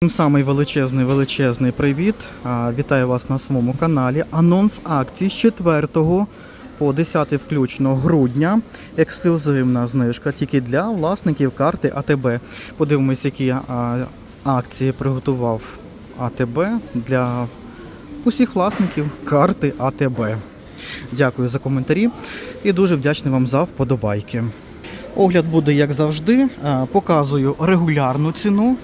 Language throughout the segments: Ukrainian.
Тим самий величезний величезний привіт. Вітаю вас на своєму каналі. Анонс акцій з 4 по 10 включно грудня. Ексклюзивна знижка тільки для власників карти АТБ. Подивимось, які акції приготував АТБ для усіх власників карти АТБ. Дякую за коментарі і дуже вдячний вам за вподобайки. Огляд буде як завжди. Показую регулярну ціну.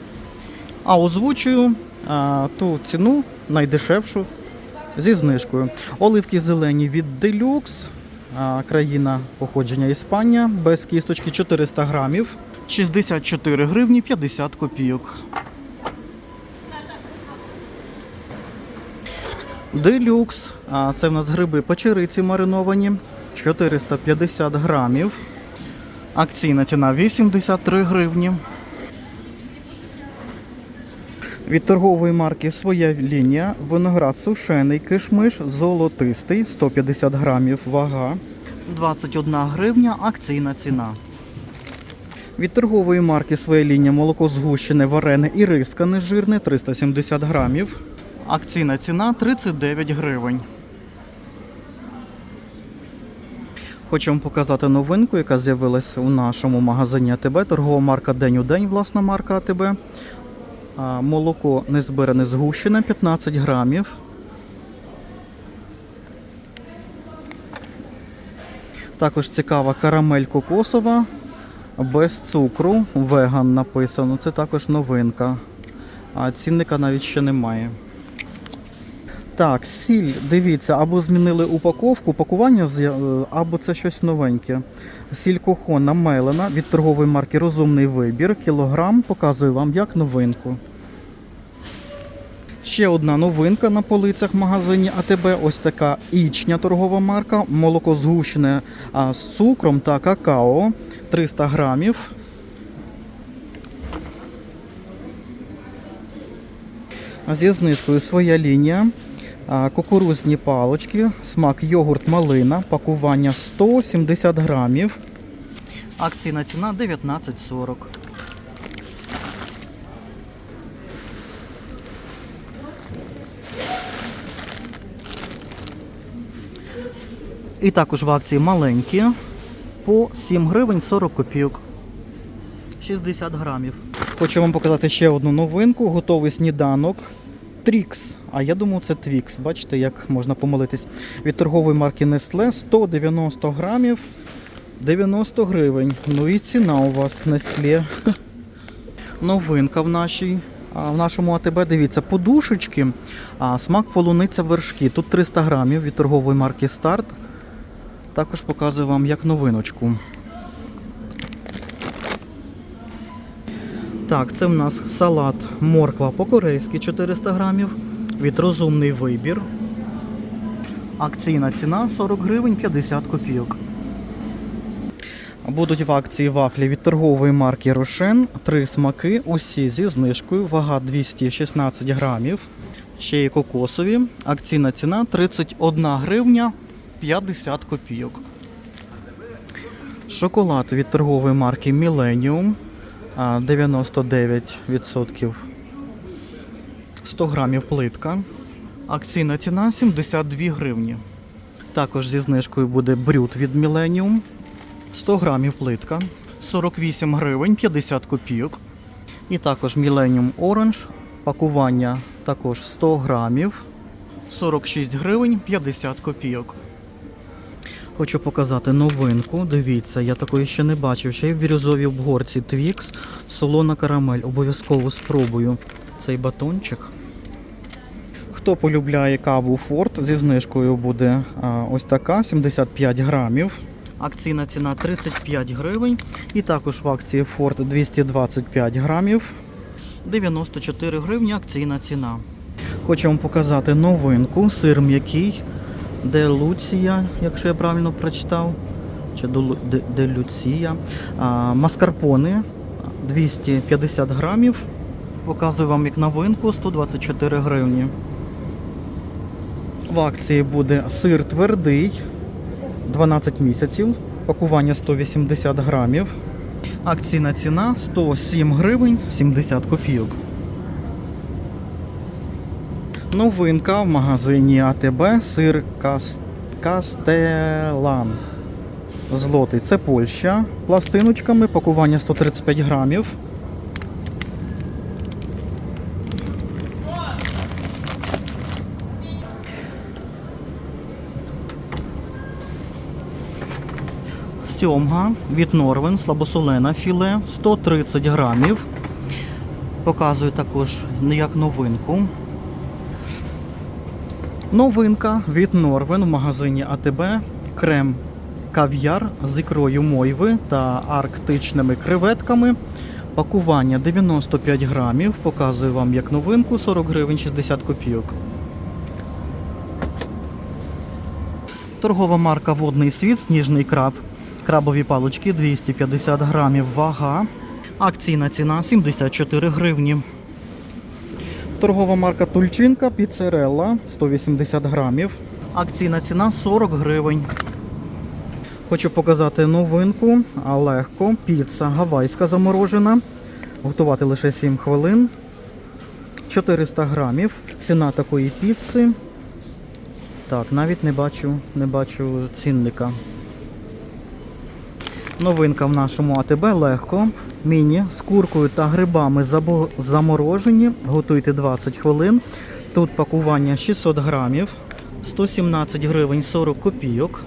А озвучую а, ту ціну найдешевшу зі знижкою. Оливки зелені від Deluxe, а, країна походження Іспанія, без кісточки 400 грамів, 64 гривні 50 копійок. Делюкс, а це в нас гриби печериці мариновані, 450 грамів. Акційна ціна 83 гривні. Від торгової марки Своя лінія виноград сушений кишмиш золотистий 150 грамів вага 21 гривня акційна ціна. Від торгової марки Своя лінія молоко згущене, варене і риска нежирне 370 грамів. Акційна ціна 39 гривень. Хочу вам показати новинку, яка з'явилася у нашому магазині АТБ. Торгова марка День у день, власна марка АТБ. Молоко незбиране згущене 15 грамів. Також цікава карамель кокосова без цукру. Веган написано. Це також новинка. А цінника навіть ще немає. Так, сіль, дивіться, або змінили упаковку, пакування, е, або це щось новеньке. Сіль кохона мелена від торгової марки Розумний вибір. Кілограм показую вам як новинку. Ще одна новинка на полицях в магазині АТБ. Ось така ічня торгова марка. Молоко згущене з цукром та какао 300 грамів. Зі знижкою своя лінія. Кукурузні палочки, смак йогурт малина, пакування 170 грамів. Акційна ціна 19,40. І також в акції маленькі по 7 гривень 40 копійок. 60 грамів. Хочу вам показати ще одну новинку. Готовий сніданок. Трікс. А я думаю, це Твікс. Бачите, як можна помилитись. Від торгової марки Nestle 190 грамів 90 гривень. Ну і ціна у вас Nestle. Новинка в нашій. В нашому АТБ, дивіться, подушечки, а, смак полуниця вершки. Тут 300 грамів від торгової марки Старт. Також показую вам як новиночку. Так, це в нас салат морква по-корейськи 400 грамів. Від розумний вибір. Акційна ціна 40 гривень 50 копійок. Будуть в акції вафлі від торгової марки Рошен. Три смаки, усі зі знижкою. Вага 216 грамів. Ще є кокосові. Акційна ціна 31 гривня 50 копійок. Шоколад від торгової марки Millennium. А, 99%. 100 грамів плитка. Акційна ціна 72 гривні. Також зі знижкою буде брют від Millennium. 100 грамів плитка. 48 гривень 50 копійок. І також Millennium Orange. Пакування також 100 грамів. 46 гривень 50 копійок. Хочу показати новинку. Дивіться, я такої ще не бачив. Ще й в бірюзовій обгорці Twix, солона карамель. Обов'язково спробую цей батончик. Хто полюбляє каву Форт зі знижкою буде ось така 75 грамів. Акційна ціна 35 гривень. І також в акції Форт 225 грамів. 94 гривні акційна ціна. Хочу вам показати новинку. Сир м'який. Де Луція, якщо я правильно прочитав. Чи Делу- Де, де Люція. А, маскарпоне 250 грамів. Показую вам як новинку 124 гривні. В акції буде сир твердий 12 місяців. Пакування 180 грамів. Акційна ціна 107 гривень 70 копійок. Новинка в магазині АТБ сир Кас... Кастелан. Злотий. Це Польща. Пластиночками, пакування 135 грамів. Сьомга від Норвен, слабосолена філе 130 грамів. Показую також як новинку. Новинка від Норвен в магазині АТБ. Крем кав'яр з ікрою мойви та арктичними креветками. Пакування 95 грамів. Показую вам як новинку 40 гривень 60 копійок. Торгова марка Водний світ, сніжний краб. Крабові палочки 250 грамів вага. Акційна ціна 74 гривні. Торгова марка Тульчинка Піцерелла 180 грамів. Акційна ціна 40 гривень. Хочу показати новинку, а легко. Піца гавайська заморожена. Готувати лише 7 хвилин. 400 грамів. Ціна такої піци. Так, навіть не бачу, не бачу цінника. Новинка в нашому АТБ легко. Міні з куркою та грибами заморожені. Готуйте 20 хвилин. Тут пакування 600 грамів, 117 гривень 40 копійок.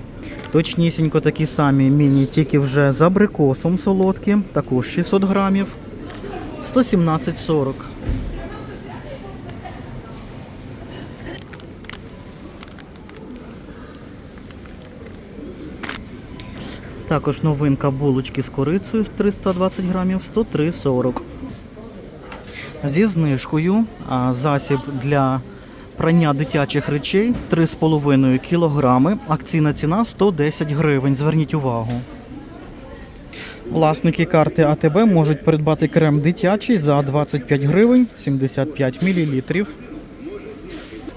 Точнісінько такі самі міні, тільки вже з абрикосом солодкі, також 600 грамів, 117,40. Також новинка булочки з корицею 320 грамів 103,40. Зі знижкою засіб для прання дитячих речей 3,5 кг. Акційна ціна 110 гривень. Зверніть увагу. Власники карти АТБ можуть придбати крем дитячий за 25 гривень 75 мл.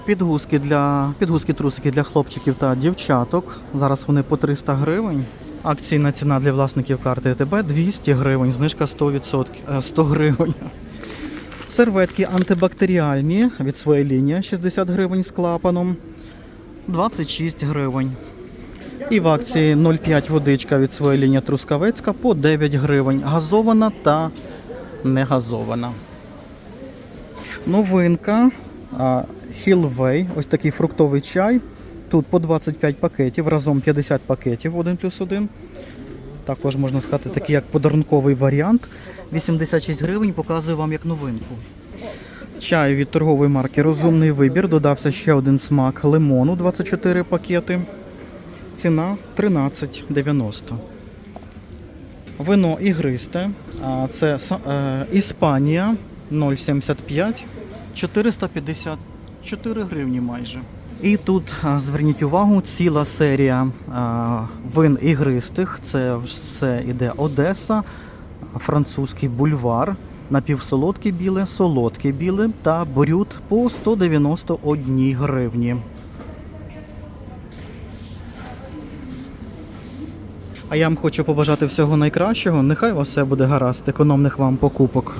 Підгузки для підгузки трусики для хлопчиків та дівчаток. Зараз вони по 300 гривень. Акційна ціна для власників карти АТБ 200 гривень, знижка 100%, е, 100 гривень. Серветки антибактеріальні від своєї лінії 60 гривень з клапаном, 26 гривень. І в акції 0,5 водичка від своєї лінії Трускавецька по 9 гривень. Газована та не газована. Новинка Hillway, ось такий фруктовий чай. Тут по 25 пакетів, разом 50 пакетів 1 плюс 1. Також можна сказати, такий як подарунковий варіант. 86 гривень, показую вам як новинку. Чай від торгової марки Розумний вибір. Додався ще один смак лимону 24 пакети. Ціна 13,90. Вино ігристе. Це е, Іспанія 0,75. 454 гривні майже. І тут зверніть увагу, ціла серія вин ігристих. Це все іде Одеса, французький бульвар, напівсолодке біле, солодке біле та брют по 191 гривні. А я вам хочу побажати всього найкращого. Нехай у вас все буде гаразд, економних вам покупок.